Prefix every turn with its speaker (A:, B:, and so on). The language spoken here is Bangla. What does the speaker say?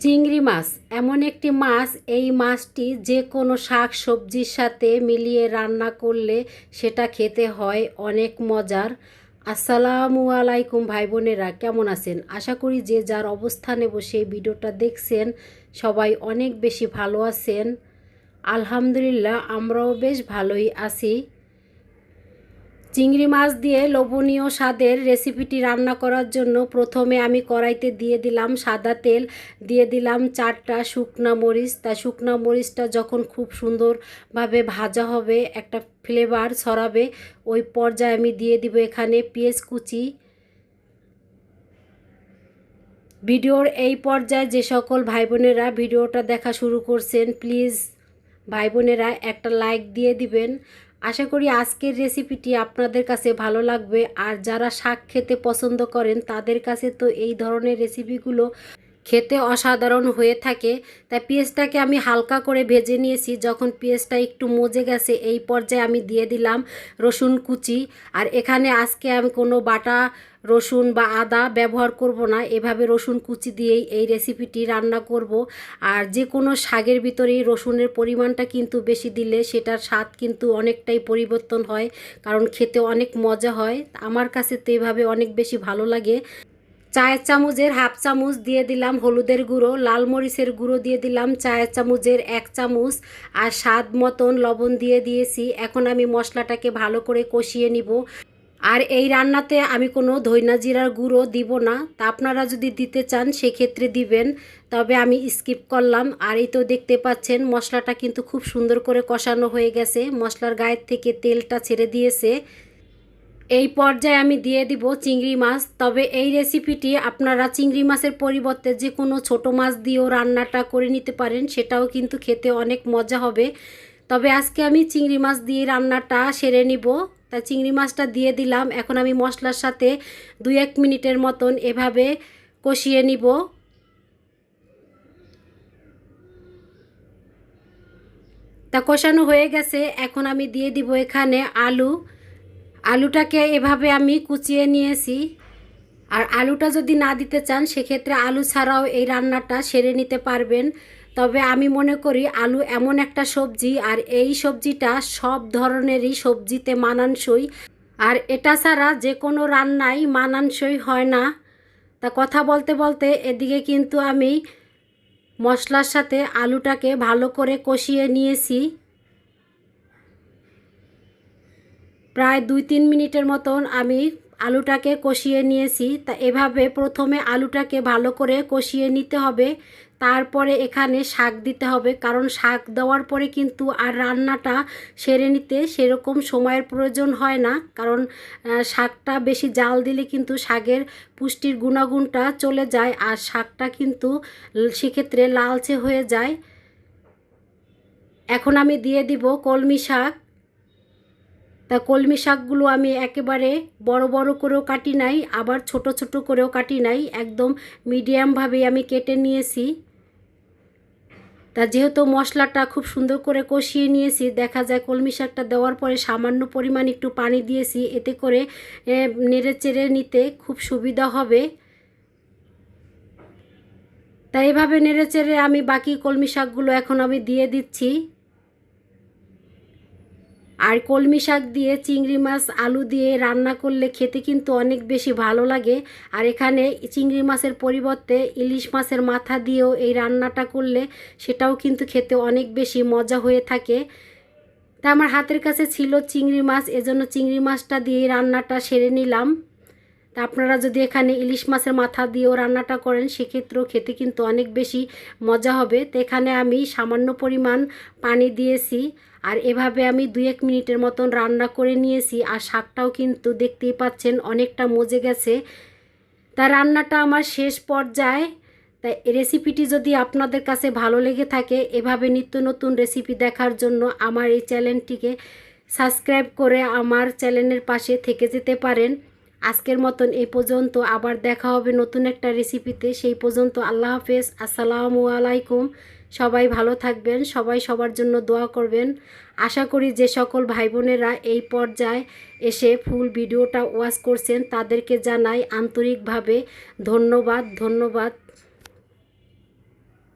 A: চিংড়ি মাছ। এমন একটি মাছ, এই মাছটি যে কোনো শাক সবজির সাথে মিলিয়ে রান্না করলে সেটা খেতে হয় অনেক মজার। আসসালামু আলাইকুম ভাই বোনেরা কেমন আছেন? আশা করি যে যার অবস্থানে বসে ভিডিওটা দেখছেন সবাই অনেক বেশি ভালো আছেন। আলহামদুলিল্লাহ, আমরাও বেশ ভালোই আছি। চিংড়ি মাছ দিয়ে লোভনীয় স্বাদের রেসিপিটি রান্না করার জন্য প্রথমে আমি কড়াইতে দিয়ে দিলাম সাদা তেল, দিয়ে দিলাম চারটা শুকনা মরিচ। তা শুকনা মরিচটা যখন খুব সুন্দরভাবে ভাজা হবে, একটা ফ্লেভার ছড়াবে, ওই পর্যায়ে আমি দিয়ে দিব এখানে পেঁয়াজ কুচি। ভিডিওর এই পর্যায়ে যে সকল ভাই বোনেরা ভিডিওটা দেখা শুরু করছেন, প্লিজ ভাই বোনেরা একটা লাইক দিয়ে দিবেন। আশা করি আজকের রেসিপিটি আপনাদের কাছে ভালো লাগবে। আর যারা শাক খেতে পছন্দ করেন, তাদের কাছে তো এই ধরনের রেসিপিগুলো খেতে অসাধারণ হয়ে থাকে। তাই পেঁয়াজটাকে আমি হালকা করে ভেজে নিয়েছি। যখন পেঁয়াজটা একটু মজে গেছে, এই পর্যায়ে আমি দিয়ে দিলাম রসুন কুচি। আর এখানে আজকে আমি কোনো বাটা, রসুন বা আদা ব্যবহার করব না। এভাবে রসুন কুচি দিয়েই এই রেসিপিটি রান্না করব। আর যে কোনো শাকের ভিতরেই রসুনের পরিমাণটা কিন্তু বেশি দিলে সেটার স্বাদ কিন্তু অনেকটাই পরিবর্তন হয়। কারণ খেতে অনেক মজা হয়। আমার কাছে তো এভাবে অনেক বেশি ভালো লাগে। চায়ের চামচের হাফ চামচ দিয়ে দিলাম হলুদের গুঁড়ো, লাল মরিচের গুঁড়ো দিয়ে দিলাম চায়ের চামচের এক চামচ আর স্বাদ মতন লবণ দিয়ে দিয়েছি। এখন আমি মশলাটাকে ভালো করে কষিয়ে নিব। আর এই রান্নাতে আমি কোনো ধইনা জিরার গুঁড়ো দিব না। তা আপনারা যদি দিতে চান সেক্ষেত্রে দিবেন, তবে আমি স্কিপ করলাম। আর এই তো দেখতে পাচ্ছেন, মশলাটা কিন্তু খুব সুন্দর করে কষানো হয়ে গেছে। মশলার গায়ের থেকে তেলটা ছেড়ে দিয়েছে। এই পর্যায়ে আমি দিয়ে দিব চিংড়ি মাছ। তবে এই রেসিপিটি আপনারা চিংড়ি মাছের পরিবর্তে যে কোনো ছোট মাছ দিয়েও রান্নাটা করে নিতে পারেন, সেটাও কিন্তু খেতে অনেক মজা হবে। তবে আজকে আমি চিংড়ি মাছ দিয়ে রান্নাটা সেরে নিব। তা চিংড়ি মাছটা দিয়ে দিলাম। এখন আমি মশলার সাথে দুই এক মিনিটের মতন এভাবে কষিয়ে নিব। তা কষানো হয়ে গেছে। এখন আমি দিয়ে দিব এখানে আলু। আলুটাকে এভাবে আমি কুচিয়ে নিয়েছি। আর আলুটা যদি না দিতে চান, সেক্ষেত্রে আলু ছাড়াও এই রান্নাটা সেরে নিতে পারবেন। তবে আমি মনে করি আলু এমন একটা সবজি, আর এই সবজিটা সব ধরনেরই সবজিতে মানানসই। আর এটা ছাড়া যে কোনো রান্নাই মানানসই হয় না। তা কথা বলতে বলতে এদিকে কিন্তু আমি মশলার সাথে আলুটাকে ভালো করে কষিয়ে নিয়েছি। প্রায় দুই তিন মিনিটের মতন আমি আলুটাকে কষিয়ে নিয়েছি। তা এভাবে প্রথমে আলুটাকে ভালো করে কষিয়ে নিতে হবে। তারপরে এখানে শাক দিতে হবে। কারণ শাক দেওয়ার পরে কিন্তু আর রান্নাটা সেরে নিতে সেরকম সময়ের প্রয়োজন হয় না। কারণ শাকটা বেশি জাল দিলে কিন্তু শাকের পুষ্টির গুণাগুণটা চলে যায় আর শাকটা কিন্তু সেক্ষেত্রে লালচে হয়ে যায়। এখন আমি দিয়ে দিব কলমি শাক। তা কলমি শাকগুলো আমি একেবারে বড় বড় করেও কাটি নাই, আবার ছোট ছোট করেও কাটি নাই, একদম মিডিয়ামভাবেই আমি কেটে নিয়েছি। তা যেহেতু মশলাটা খুব সুন্দর করে কষিয়ে নিয়েছি, দেখা যায় কলমি শাকটা দেওয়ার পরে সামান্য পরিমাণ একটু পানি দিয়েছি, এতে করে নেড়ে চেড়ে নিতে খুব সুবিধা হবে। তাই এভাবে নেড়ে চেড়ে আমি বাকি কলমি শাকগুলো এখন আমি দিয়ে দিচ্ছি। আর কলমি শাক দিয়ে, চিংড়ি মাছ, আলু দিয়ে রান্না করলে খেতে কিন্তু অনেক বেশি ভালো লাগে। আর এখানে চিংড়ি মাছের পরিবর্তে ইলিশ মাছের মাথা দিয়েও এই রান্নাটা করলে সেটাও কিন্তু খেতে অনেক বেশি মজা হয়ে থাকে। তা আমার হাতের কাছে ছিল চিংড়ি মাছ, এজন্য চিংড়ি মাছটা দিয়ে রান্নাটা সেরে নিলাম। তা আপনারা যদি এখানে ইলিশ মাছের মাথা দিয়েও রান্নাটা করেন, সেক্ষেত্রেও খেতে কিন্তু অনেক বেশি মজা হবে। তো এখানে আমি সামান্য পরিমাণ পানি দিয়েছি আর এভাবে আমি দুই এক মিনিটের মতন রান্না করে নিয়েছি আর শাকটাও কিন্তু দেখতেই পাচ্ছেন অনেকটা মজে গেছে। তা রান্নাটা আমার শেষ পর্যায়ে। তাই রেসিপিটি যদি আপনাদের কাছে ভালো লেগে থাকে, এভাবে নিত্য নতুন রেসিপি দেখার জন্য আমার এই চ্যানেলটিকে সাবস্ক্রাইব করে আমার চ্যানেলের পাশে থেকে যেতে পারেন। আজকের মতন এই পর্যন্ত আবার দেখা হবে নতুন একটা রেসিপিতে সেই পর্যন্ত আল্লাহ হাফেজ। আসসালামু আলাইকুম। সবাই ভালো থাকবেন, সবাই সবার জন্য দোয়া করবেন। আশা করি যে সকল ভাই বোনেরা এই পর্যায়ে এসে ফুল ভিডিওটা ওয়াচ করছেন, তাদেরকে জানাই আন্তরিকভাবে ধন্যবাদ ধন্যবাদ।